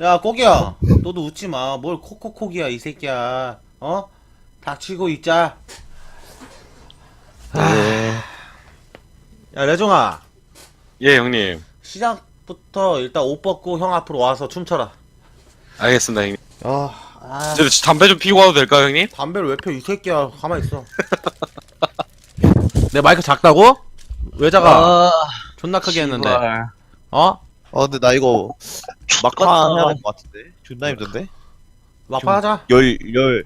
야, 꼬기야. 너도 웃지 마. 뭘 코코코기야, 이 새끼야. 어? 닥치고 있자. 네. 야, 레종아. 예, 형님. 시작부터 일단 옷 벗고 형 앞으로 와서 춤춰라. 알겠습니다, 형님. 아, 아. 저 담배 좀 피고 와도 될까요, 형님? 담배를 왜 펴, 이 새끼야. 가만히 있어. 내 마이크 작다고? 외자가 존나 크게 했는데. 어? 어 근데 나 이거 막판 해야 될 것 같은데 존나 힘든데 막판 하자. 열열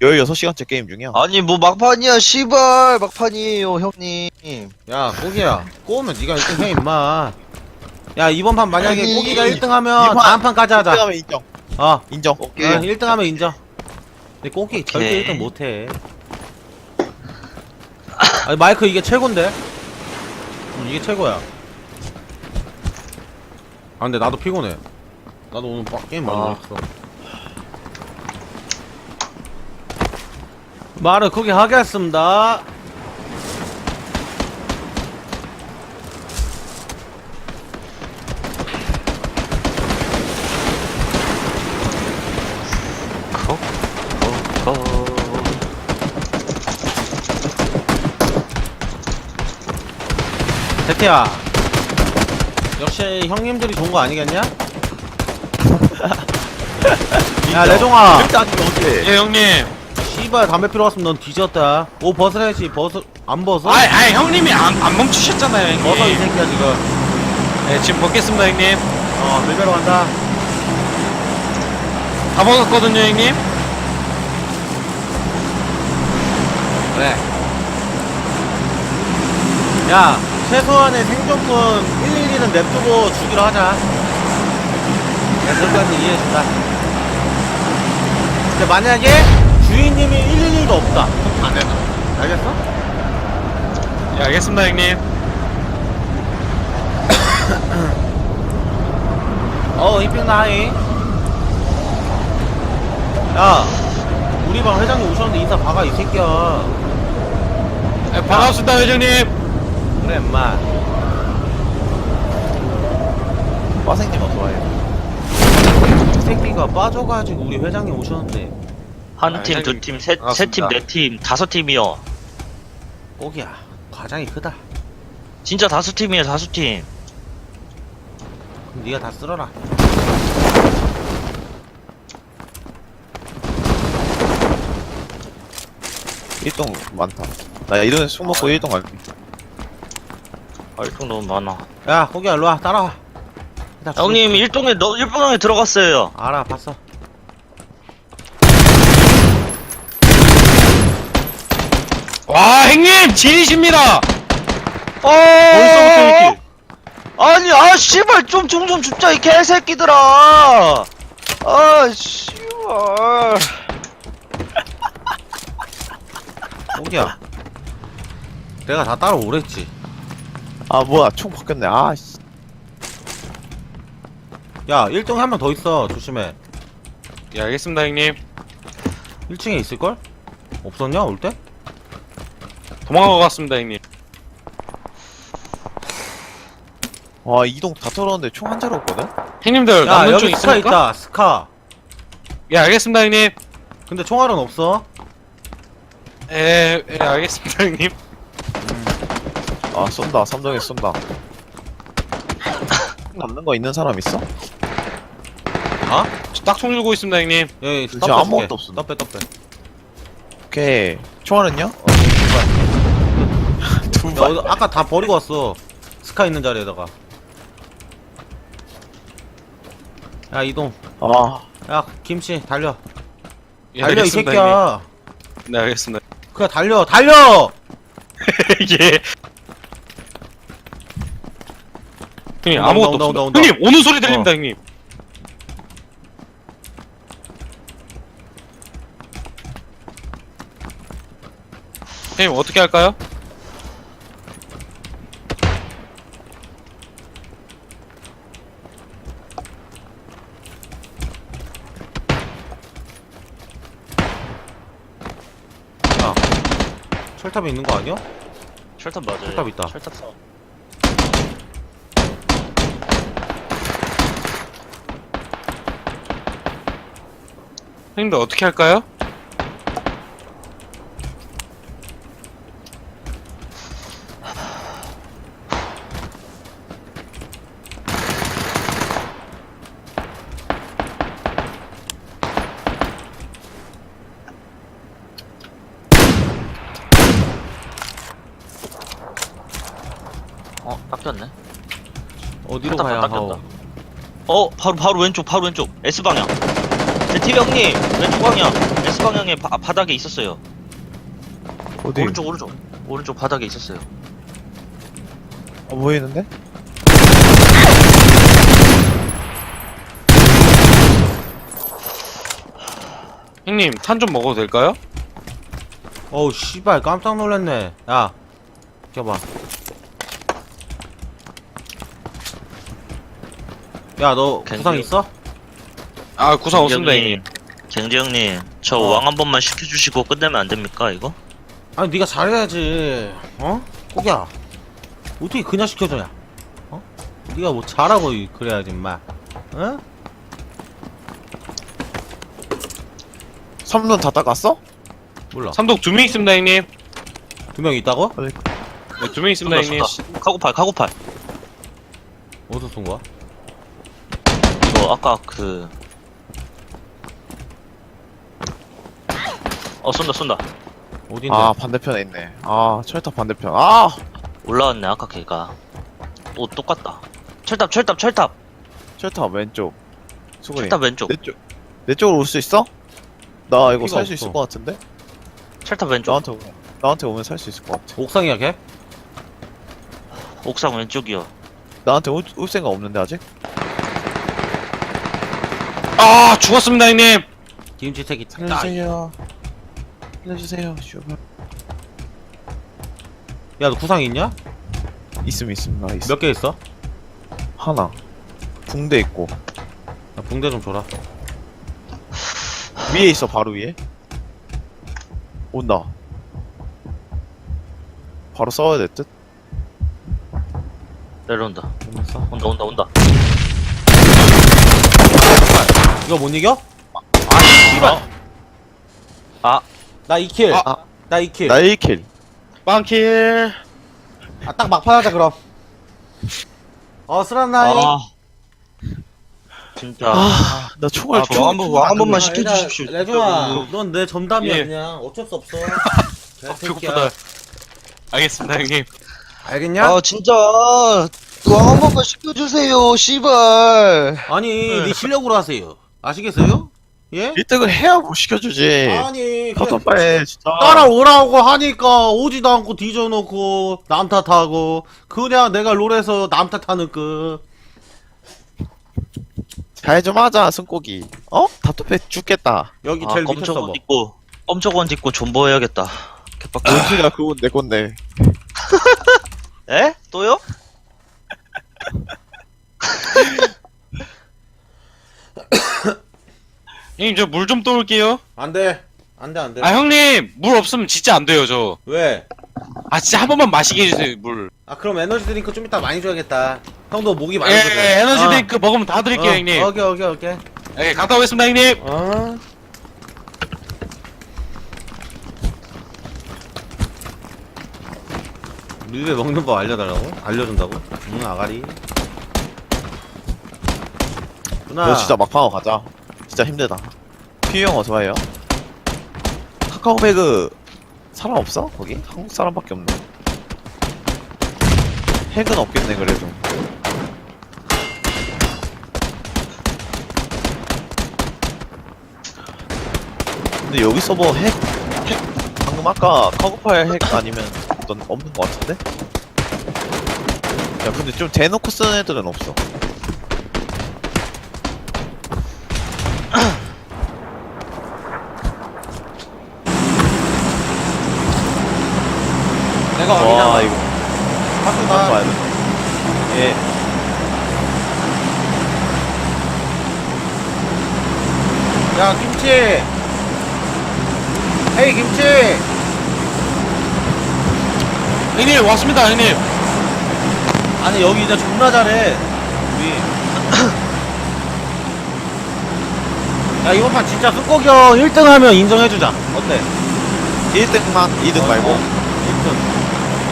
16시간째 게임 중이야 아니 뭐 막판이야 씨발 막판이에요 형님 야, 꼬기야. 꼬우면 네가 1등 해, 임마. 야, 이번 판 만약에 아니, 꼬기가 1등 하면 이번- 다음 판까지 하자. 1등하면 인정 어. 인정 오케이 어, 1등 하면 인정. 근데 꼬기 절대 오케이. 1등 못해. 아니, 마이크 이게 최고인데? 음, 이게 최고야. 아, 근데 나도 피곤해. 나도 오늘 막 게임 많이 아. 했어. 말을 크게 하겠습니다. 거. 대태야. 역시 형님들이 좋은 거 아니겠냐? 야, 레종아. 아니면 어때 예, 형님. 씨발 담배 피러 왔으면 넌 뒤졌다. 옷 벗어야지. 벗어 안 벗어? 아, 아, 형님이 안, 안 멈추셨잖아요, 형님. 벗어 이 새끼야 지금. 네, 지금 벗겠습니다, 형님. 어 밀배로 간다. 다 벗었거든요, 형님. 그래. 야 최소한의 생존권 112는 냅두고 주기로 하자. 그까지 이해해준다. 근데 만약에 주인님이 112가 없다. 안 된다. 알겠어? 예, 알겠습니다, 형님. 어 이핑나 하이. 야 우리 방 회장님 오셨는데 인사 박아 이 새끼야. 예, 반갑습니다, 회장님. 그래 인마. 빠생님 이 새끼가 빠져가지고 우리 회장님 오셨는데. 한 팀, 아, 두 팀, 세, 세 반갑습니다. 팀, 네 팀, 다섯 팀이요. 꼭이야 과장이 크다. 진짜 다섯 팀이에요, 다섯 팀. 그럼 네가 다 쓸어라. 일동 많다. 나 이동에 술 먹고 일동 갈게. 얼통 너무 많아. 야 꼭이야 일로와 따라와 일단 죽여. 형님 일동에 너 일동에 들어갔어요. 알아 봤어 와, 형님! 진이십니다! 어. 벌써부터 이렇게 아니 아 씨발 좀종좀 줍자 이 개새끼들아. 아 씨발. 꼭이야 내가 다 따라오랬지 아 뭐야 총 바뀌었네 아씨 야 1등에 한 명 더 있어 조심해 예, 알겠습니다, 형님. 1층에 있을걸? 없었냐 올 때? 도망간 것 같습니다, 형님. 와 이동 다 털었는데 총 한 자루 없거든 형님들, 야 남는 쪽 여기 스카 있습니까? 있다 스카 예, 알겠습니다, 형님. 근데 총알은 없어 예, 예, 알겠습니다, 형님. 아 쏜다 삼성에 쏜다 남는 거 있는 사람 있어? 저 딱총 들고 있습니다, 형님. 여기 진짜 떡배 아무것도. 없음. 떡배 떡배 오케이 총알은요? 어 제발 야, 두발 너 아까 다 버리고 왔어. 스카 있는 자리에다가. 야, 이동. 아 야, 김치, 달려. 예, 달려, 이 알겠습니다, 새끼야. 형님. 네, 알겠습니다. 그래, 달려, 달려! 예. 형님, 아무것도 온다, 없습니다. 온다, 온다. 형님, 오는 소리 들립니다, 어. 형님. 형님, 어떻게 할까요? 야, 철탑에 있는 거 아니야? 철탑 맞아요. 철탑 있다. 철탑 사. 형님들 어떻게 할까요? 어 닦였네 어디로 가야 닦였다. 하오? 어 바로 바로 왼쪽 바로 왼쪽 S 방향 제티비 형님 왼쪽 방향 S 방향에 바, 바닥에 있었어요 어디? 오른쪽 오른쪽 오른쪽 바닥에 있었어요 어, 보이는데? 형님 탄 좀 먹어도 될까요? 어우 씨발 깜짝 놀랐네. 야, 켜봐. 야, 너 괜히- 구상 있어? 아 구상 없습니다 형님, 갱재 형님 저 어. 왕한 번만 시켜주시고 끝내면 안 됩니까 이거? 아니 네가 잘해야지. 어? 꼭야. 어떻게 그냥 시켜줘야? 어? 네가 뭐 잘하고 이- 그래야지 임마. 어? 3분 다 닦았어? 몰라. 삼독 두 명 있습니다 형님 두 명 있다고? 네, 두 명 있습니다 형님 카고팔 카고팔 어디서 쏜 거야? 아까 그... 어 쏜다 쏜다 어딘데? 아 반대편에 있네 아 철탑 반대편 아! 올라왔네 아까 걔가 오 똑같다 철탑 철탑 철탑 철탑 왼쪽 수근이 철탑 왼쪽 내 쪽, 내 쪽으로 올 수 있어? 나 이거 피가 살수 없어. 있을 것 같은데? 철탑 왼쪽 나한테 오면 나한테 오면 살 수 있을 것 같아 옥상이야 걔? 옥상 왼쪽이요 나한테 올, 올 생각 없는데 아직? 아 죽었습니다 형님. 김치 새끼 딱. 살려주세요. 살려주세요 슈발 야, 너 구상 있냐? 있음 있음. 나 있음 몇 개 있어? 하나. 붕대 있고. 야, 붕대 좀 줘라. 위에 있어 바로 위에. 온다. 바로 싸워야 될듯? 내려온다. 온다 온다 온다 이거 못 이겨? 아 씨발 아 나 2킬. 아. 나 2킬. 나 1킬 빵킬 아, 딱 막판 하자, 그럼. 어, 슬란나이. 아 진짜 나 총알 아, 총- 왕 한번- 왕한 번만 총- 시켜 주십시오. 레종아, 넌내 점담이야, 예. 그냥. 어쩔 수 없어. 아. 배고프다 알겠습니다 형님 알겠냐? 아 진짜 왕한 번만 시켜주세요 씨발 아니, 네 실력으로 하세요. 아시겠어요? 예? 1등을 해야 뭐 시켜주지. 아니, 빨리 진짜. 따라오라고 하니까 오지도 않고 뒤져놓고 남 탓하고 그냥 내가 롤에서 남 탓하는 그. 잘좀 하자 승고기. 어? 답답해 죽겠다. 여기 아 제일 밑에 검정원 서버 입고 검정원 입고 존버 해야겠다. 개빡. 뭔 소리야 그건 내 건데. 에? 또요? 형님 저 물 좀 떠올게요. 안 돼. 안 돼 안 돼. 아 형님 물 없으면 진짜 안 돼요 저. 왜? 아 진짜 한 번만 마시게 해주세요 물. 아 그럼 에너지 드링크 좀 이따 많이 줘야겠다. 형도 목이 예, 마르거든 예, 에너지 어. 드링크 먹으면 다 드릴게요 어, 형님. 오케이 오케이 오케이. 예, 갔다 오겠습니다 형님. 어? 밀배 먹는 법 알려달라고? 알려준다고? 응 아가리. 누나. 너 진짜 막방어 가자 진짜 힘들다 피유 형 어서 와요 카카오배그 사람 없어? 거기? 한국 사람밖에 없네 핵은 없겠네 그래도 근데 여기 서버 핵, 핵 방금 아까 카고파일 핵 아니면 넌 없는 것 같은데? 야 근데 좀 대놓고 쓰는 애들은 없어 내가 와 왕이잖아 이거. 한번 하수가 봐야 돼. 예. 야 김치. 헤이 김치. 형님 왔습니다 형님. 아니 여기 이제 존나 잘해. 우리. 야 이번 판 진짜 형 1등 하면 인정해주자. 어때? 1등만? 2등 말고? 어, 1등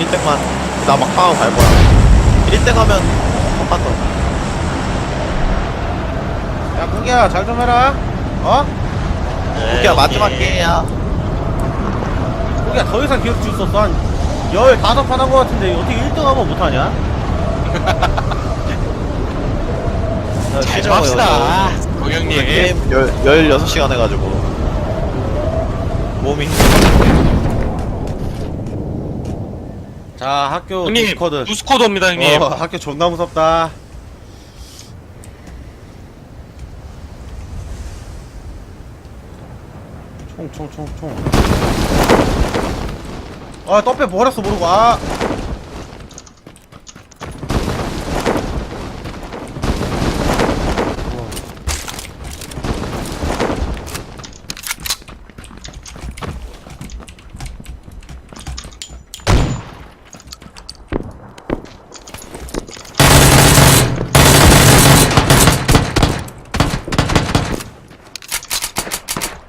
1등만 나 막방하고 갈 거야. 1등 하면 한판 더. 야 꾸기야 잘 좀 해라. 어? 오케이 마지막 게임이야. 꾸기야 더 이상 기억 줄수 없어. 한 15판 한거 같은데 어떻게 1등 하면 못하냐? 야, 잘좀 합시다. 열, 16시간 해가지고. 몸이 자 학교 형님, 디스코드. 두스코드입니다, 형님. 어, 학교 존나 무섭다. 총 총 총총. 아 떡배 버렸어 모르고. 아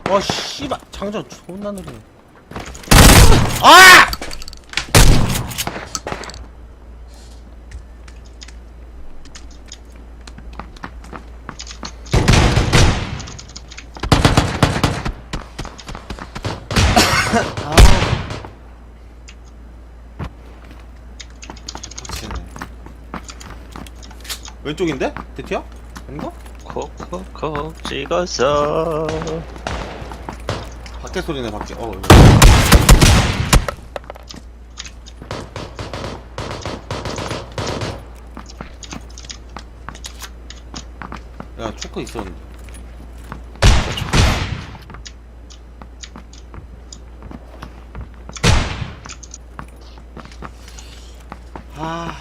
와 씨발 존나 느리네 아! 왼쪽인데? 대티야? 아닌가? 콕콕콕 찍어서 밖에 소리네 밖에 어 이거. 야 초크 있었는데 아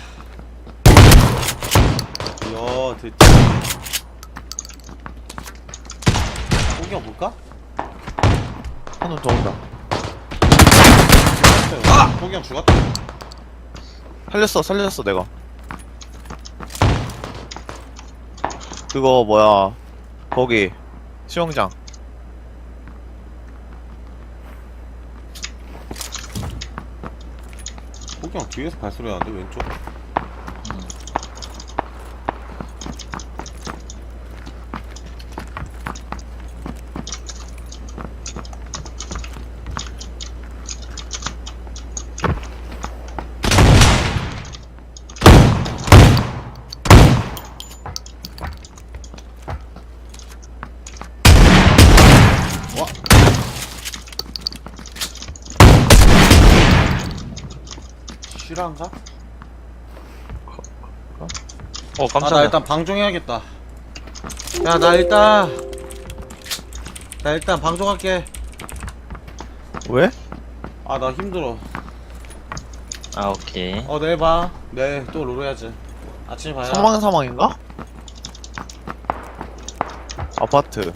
야, 됐지. 포기가 볼까? 한놈 더 온다 아! 포기형 죽었다. 살렸어 살렸어 내가 그거 뭐야 거기 수영장 포기형 뒤에서 발소리 나는데 왼쪽? 와. 실화인가? 어 아, 나 깜짝이야 일단 방종해야겠다. 야, 나 일단. 나 일단 방종할게. 왜? 아, 나 힘들어. 아 오케이 어, 내일 봐. 내일 또 롤 해야지. 아침에 봐야. 사망 사망인가? 아파트